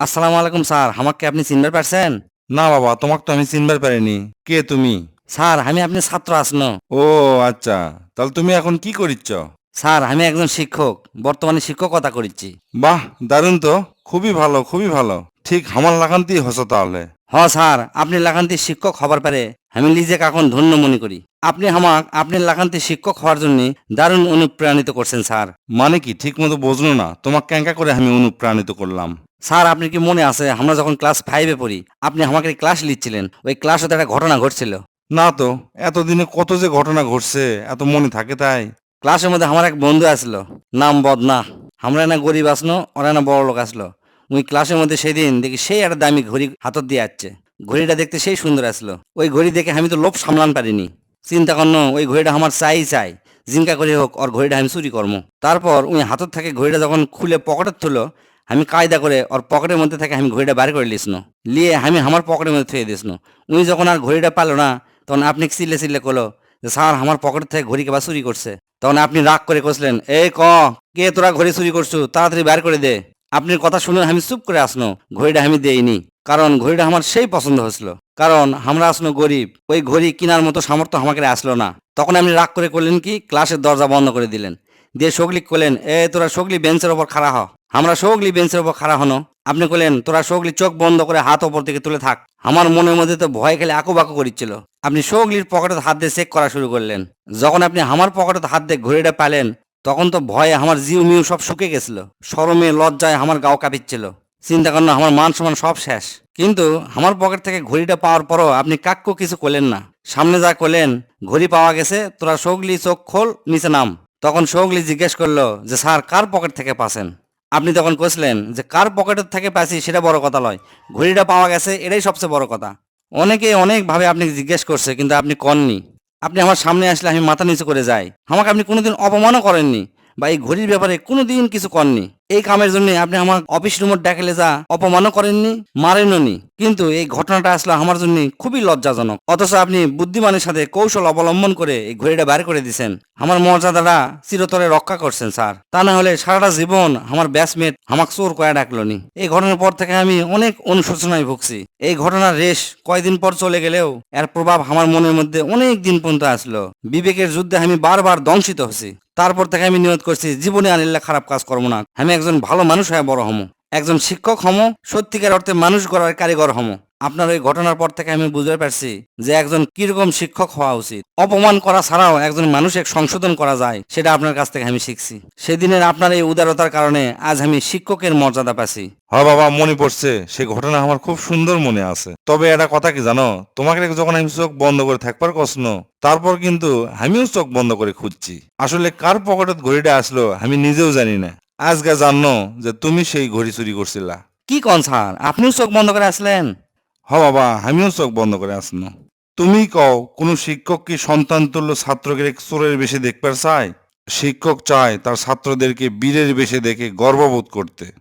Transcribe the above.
আসসালামু আলাইকুম স্যার। আমাকে আপনি চিনতে পারছেন? না বাবা তোমাকে তো আমি চিনবার পারিনি। কে তুমি? স্যার আমি আপনি ছাত্র আসনো ও আচ্ছা। তাহলে তুমি এখন কি করিচ্ছ? স্যার আমি একজন শিক্ষক। বর্তমানে শিক্ষকতা করিচ্ছি। বাহ দারুণ তো। খুবই ভালো খুবই ভালো। ঠিক আমার লাগান্তি হস তাহলে। হ স্যার। আপনি লাগান্তি শিক্ষক হবার পারে। আমি নিজেকে এখন ধন্য মনে করি। আপনি আমাক আপনি লাগান্তি শিক্ষক হওয়ার জন্য দারুণ অনুপ্রাণিত করছেন স্যার। মানে কি? ঠিক মতো বুঝলো না। তোমাকে ক্যাঙ্কা করে আমি অনুপ্রাণিত করলাম। স্যার আপনি কি মনে আছে আমরা যখন ক্লাস ফাইভে পড়ি আপনি আমাকে ক্লাস লিখছিলেন। ওই ক্লাসে তো একটা ঘটনা ঘটছিল। না তো এতদিনে কত যে ঘটনা ঘটছে এত মনে থাকে তাই। ক্লাসের মধ্যে আমার এক বন্ধু আসলো। নাম বদনা। আমরা না গরিব আসলো ওরা না বড় লোক আসলো। ওই ক্লাসের মধ্যে সেদিন দেখি সেই একটা দামি ঘড়ি হাতত দিয়ে আসছে। ঘড়িটা দেখতে সেই সুন্দর আসলো। ওই ঘড়ি দেখে আমি তো লোভ সামলান পারিনি। চিন্তা করন ওই ঘড়িটা আমার চাই চাই। জিঙ্কা করে হোক, ওর ঘড়িটা আমি চুরি করব। তারপর ওই হাতত থাকে ঘড়িটা যখন খুলে পকেটে তুলো, আমি কায়দা করে ওর পকেটের মধ্যে থেকে আমি ঘড়িটা বার করে লিসন। লিয়ে আমি আমার পকেটের মধ্যে থুয়ে দিসনো। উনি যখন আর ঘড়িটা পালো না, তখন আপনি চিল্লে চিল্লে করল যে, স্যার, আমার পকেট থেকে ঘড়ি কেবা চুরি করছে? তখন আপনি রাগ করে কষলেন এ ক, কে তোরা ঘড়ি চুরি করছ? তাড়াতাড়ি বার করে দে। আপনার কথা শুনে আমি চুপ করে আসনো, ঘড়িটা আমি দেইনি। কারণ ঘড়িটা আমার সেই পছন্দ হয়েছিল। কারণ আমরা আসনো গরিব। ওই ঘড়ি কেনার মতো সামর্থ্য আমাকে আসলো না। তখন আপনি রাগ করে করলেন কি? ক্লাসের দরজা বন্ধ করে দিলেন। দিয়ে সগলি করলেন এ, তোরা সগলি বেঞ্চের ওপর খাড়া হ আমরা সগলি বেঞ্চের ওপর খাড়া হনো। আপনি করলেন তোরা সগলি চোখ বন্ধ করে হাত ওপর থেকে তুলে থাক। আমার মনের মধ্যে তো ভয় খেলে আঁকু বাকু করিচ্ছিল। আপনি সগলির পকেটে হাত দিয়ে চেক করা শুরু করলেন। যখন আপনি আমার পকেটে হাত দিয়ে ঘড়িটা পেলেন তখন তো ভয়ে আমার জিউ মিউ সব শুকে গেছিল। শরমে লজ্জায় আমার গাও কাঁপিচ্ছিল। চিন্তা করেন আমার মান সমান সব শেষ। কিন্তু আমার পকেট থেকে ঘড়িটা পাওয়ার পরও আপনি কাক্য কিছু করলেন না। সামনে যা করলেন, ঘড়ি পাওয়া গেছে, তোরা সগলি চোখ খোল, নিচে নাম। তখন সগলি জিজ্ঞেস করল যে, স্যার, কার পকেট থেকে পাছেন আপনি তখন কষলেন যে, কার পকেটের থেকে পাইছি সেটা বড় কথা নয়। ঘড়িটা পাওয়া গেছে, এটাই সবচেয়ে বড় কথা। অনেকে অনেকভাবে আপনি জিজ্ঞেস করছে, কিন্তু আপনি কননি। আপনি আমার সামনে আসলে আমি মাথা নিচু করে যাই। আমাকে আপনি কোনোদিন অপমানও করেননি বা এই ঘড়ির ব্যাপারে কোনোদিন কিছু করেননি এই কামের জন্য আপনি আমার অফিস রুমের ডাকেলে যা অপমানও করেননি, মারেননি। কিন্তু এই ঘটনাটা আসলে আমার জন্য খুবই লজ্জাজনক। অথচ আপনি বুদ্ধিমানের সাথে কৌশল অবলম্বন করে এই ঘড়িটা বাইর করে দিয়েছেন আমার মর্যাদাটা চিরতরে রক্ষা করছেন, স্যার। তা না হলে সারাটা জীবন আমার ব্যাচমেট আমাকে চোর কয়া ডাকলো নি এই ঘটনার পর থেকে আমি অনেক অনুশোচনায় ভুগছি। এই ঘটনার রেশ কয়দিন পর চলে গেলেও এর প্রভাব আমার মনের মধ্যে অনেক দিন পর্যন্ত আসলো। বিবেকের যুদ্ধে আমি বারবার দংশিত হচ্ছি তারপর থেকে আমি নিয়ত করছি, জীবনে আনিল্লা খারাপ কাজ করব না। আমি একজন ভালো মানুষ হয়ে বড় হমো। একজন শিক্ষক হমো, সত্যিকার অর্থে মানুষ গড়ার কারিগর হমো। আপনার ওই ঘটনার পর থেকে আমি বুঝতে পারছি যে একজন কীরকম শিক্ষক হওয়া উচিত। অপমান করা ছাড়াও একজন মানুষের সংশোধন করা যায়, সেটা আপনার কাছ থেকে আমি শিখছি। সেদিনের আপনার এই উদারতার কারণে আজ আমি শিক্ষকের মর্যাদা পাচ্ছি। হ বাবা, মনে পড়ছে। সে ঘটনা আমার খুব সুন্দর মনে আছে। তবে এটা কথা কি জানো? তোমাকে যখন আমি চোখ বন্ধ করে থাকবার কষ্ট তারপর কিন্তু আমিও চোখ বন্ধ করে খুঁজছি। আসলে কার পকেটত ঘড়িটা আসলো, আমি নিজেও জানি না। আজকে জানো যে তুমি সেই ঘড়ি চুরি করছিলা। কি কন স্যার? আপনিও চোখ বন্ধ করে আসলেন? হ বাবা আমিও চোখ বন্ধ করে আসন। তুমি কও কোনো শিক্ষক কি সন্তান তুল্য ছাত্রকে চোরের বেশি দেখবার চায়? শিক্ষক চায় তার ছাত্রদেরকে বীরের বেশে দেখে গর্ববোধ করতে।